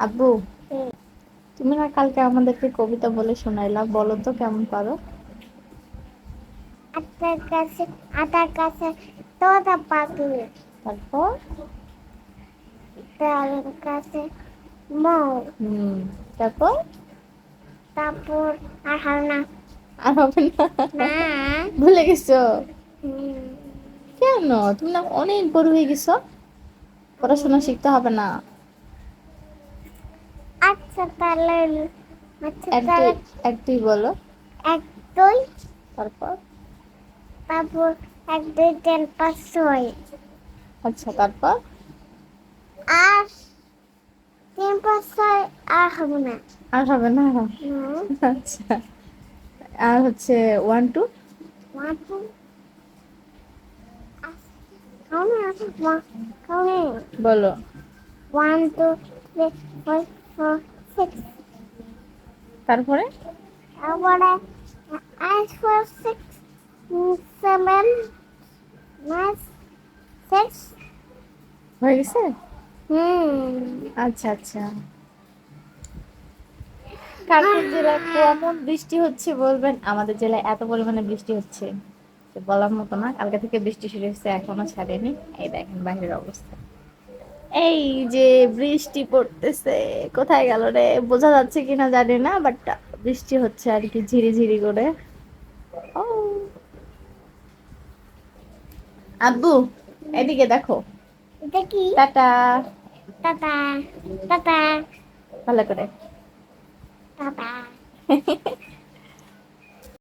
আব্বু? তুমি না কালকে আমাদেরকে কবিতা বলে শোনাইলা বলো তো কেমন পারো? আটার কাছে আটার কাছে তোতা পাখি তারপর? তার কাছে মৌ। হুম তারপর? তারপর আর হয় না। আর হবে না? ভুলে গেছো? কেন? তুমি না অনেক বড় হয়ে গেছো। পড়াশোনা শিখতে হবে না। এক দুই দুই বলো। এক দুই। তারপর? তারপর এক দুই তিন পাঁচ ছয়। আচ্ছা তারপর? আর তিন পাঁচ ছয় আর হবে না। আর হবে না। আচ্ছা। আর হচ্ছে ওয়ান টু it. বলো। two, three, four, four, six. তারপরে? হয়ে গেছে? হুম। আচ্ছা আচ্ছা। কালকের জেলায় কেমন বৃষ্টি হচ্ছে বলবেন? আমাদের জেলায় এত পরিমাণে বৃষ্টি হচ্ছে। বলার মতো না কালকে থেকে বৃষ্টি শুরু হয়েছে এখনও ছাড়েনি। এই দেখেন বাইরের অবস্থা। এই যে বৃষ্টি পড়তেছে কোথায় গেল রে? বোঝা যাচ্ছে কিনা জানি না বাট বৃষ্টি হচ্ছে আর কি ঝিরি ঝিরি করে। ও। আব্বু এদিকে দেখো। এটা কি? টাটা। Tata tata. ভালো করে। টাটা।